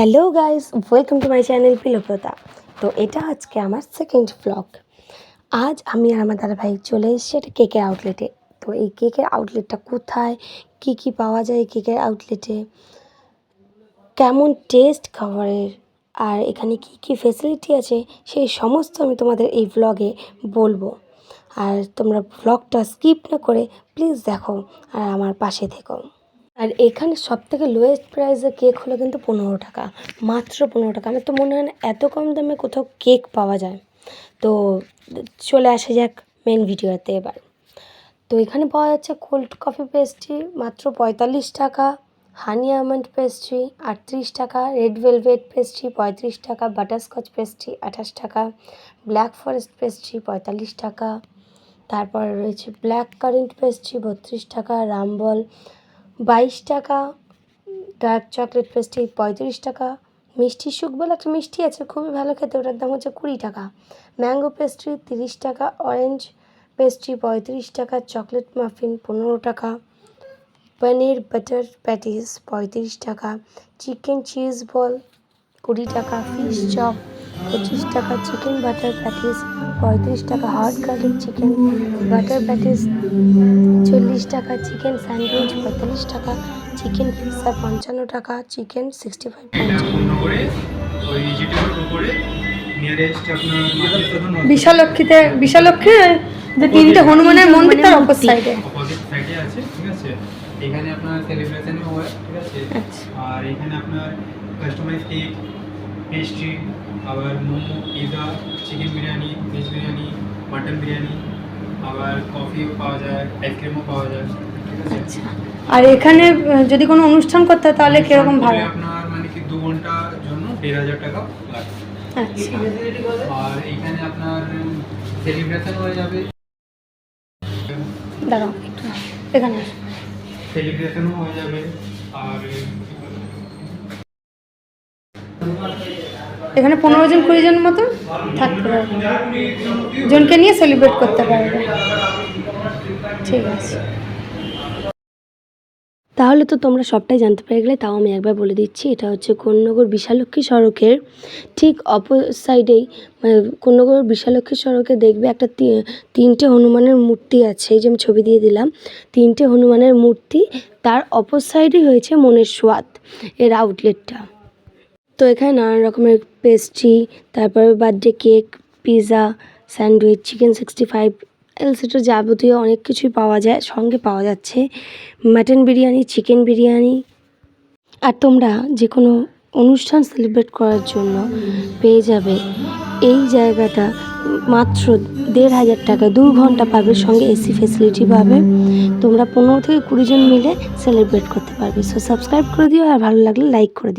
Hello guys welcome to my channel পিলপ্রতা তো এটা আজকে আমার সেকেন্ড ব্লগ আজ আমি আর আমার দাদা ভাই চলে এসেছি একটা কেকের আউটলেটে তো এই কেকের আউটলেটটা কোথায়? কি কি পাওয়া যায় কেকের আউটলেটে কেমন টেস্ট খাবারের? আর এখানে কি কি ফেসিলিটি আছে? সেই সমস্ত আমি তোমাদের এই ব্লগে বলব। আর তোমরা ব্লগটা স্কিপ না করে প্লিজ দেখো। আর আমার পাশে থেকো। আর এখানে সব থেকে লোয়েস্ট প্রাইসের কেক হলো কিন্তু পনেরো টাকা। মাত্র পনেরো টাকা। আমার তো মনে হয় না এত কম দামে কোথাও কেক পাওয়া যায়। তো চলে আসা যাক মেন ভিডিওতে এবার। তো এখানে পাওয়া যাচ্ছে কোল্ড কফি পেস্ট্রি মাত্র পঁয়তাল্লিশ টাকা। হানি আমন্ড পেস্ট্রি আটত্রিশ টাকা। রেড ভেলভেট পেস্ট্রি পঁয়ত্রিশ টাকা। বাটারস্কচ পেস্ট্রি আঠাশ টাকা। ব্ল্যাক ফরেস্ট পেস্ট্রি পঁয়তাল্লিশ টাকা। তারপর রয়েছে ব্ল্যাক কারেন্ট পেস্ট্রি বত্রিশ টাকা। রামবল বাইশ টাকা ডার্ক চকলেট পেস্ট্রি পঁয়ত্রিশ টাকা, মিষ্টি সুখ বলে একটা মিষ্টি আছে, খুবই ভালো খেতে, ওটার দাম হচ্ছে কুড়ি টাকা। ম্যাঙ্গো পেস্ট্রি তিরিশ টাকা অরেঞ্জ পেস্ট্রি পঁয়ত্রিশ টাকা চকলেট মাফিন পনেরো টাকা পনির বাটার প্যাটিস পঁয়ত্রিশ টাকা চিকেন চিজ বল কুড়ি টাকা ফিশ চপ পঁচিশ টাকা চিকেন বাটার প্যাটিস পঁয়ত্রিশ টাকা hot garlic chicken butter patties চল্লিশ টাকা চিকেন স্যান্ডউইচ পঁয়তাল্লিশ টাকা চিকেন পিৎজা পঞ্চান্ন টাকা চিকেন সিক্সটি ফাইভ বিশালক্ষীতে বিশালক্ষী যে তিনটে হনুমানের মন্দির তার অপর সাইডে অপোজিট সাইডে আছে ঠিক আছে? এখানে আপনার সেলিব্রেশনও হয় ঠিক আছে? আচ্ছা। আর এখানে আপনার কাস্টমাইজ কেক পেস্ট্রি আবার momo pizza chicken biryani veg biryani mutton biryani আবার কফিও পাওয়া যায় আইসক্রিমও পাওয়া যায়। আচ্ছা। আর এখানে যদি কোনো অনুষ্ঠান করতে হয় তাহলে কীরকম ভাড়া? আপনার মানে কি দু ঘণ্টার জন্য দেড় হাজার টাকা লাগবে। আচ্ছা। আর এখানে আপনার সেলিব্রেশন হয়ে যাবে। দাঁড়াও এখানে সেলিব্রেশনও হয়ে যাবে। আর এখানে পনেরো জন, কুড়ি জন মতো থাকতে পারবে। জনকে নিয়ে সেলিব্রেট করতে পারবে। ঠিক আছে। তাহলে তো তোমরা সবটাই জানতে পেরে গেলে, তাও আমি একবার বলে দিচ্ছি, এটা হচ্ছে কোন্নগর বিশালক্ষী সড়কের ঠিক অপর সাইডেই কোন্নগর বিশালক্ষী সড়কে দেখবে একটা তিনটে হনুমানের মূর্তি আছে, এই যে আমি ছবি দিয়ে দিলাম। তিনটে হনুমানের মূর্তি, তার অপর সাইডেই হয়েছে মনের সোয়াদ এর আউটলেটটা তো এখানে নানান রকমের পেস্ট্রি তারপরে birthday cake pizza sandwich chicken sixty five এলসেটা যাবতীয় অনেক কিছুই পাওয়া যায়, সঙ্গে পাওয়া যাচ্ছে। Mutton biryani chicken biryani. আর তোমরা যে কোনো অনুষ্ঠান সেলিব্রেট করার জন্য পেয়ে যাবে। এই জায়গাটা মাত্র দেড় হাজার টাকা, দু ঘণ্টা পাবে, সঙ্গে এসি ফেসিলিটি পাবে। তোমরা পনেরো থেকে কুড়ি জন মিলে সেলিব্রেট করতে পারবে। সো সাবস্ক্রাইব করে দিও আর ভালো লাগলে লাইক করে দিও।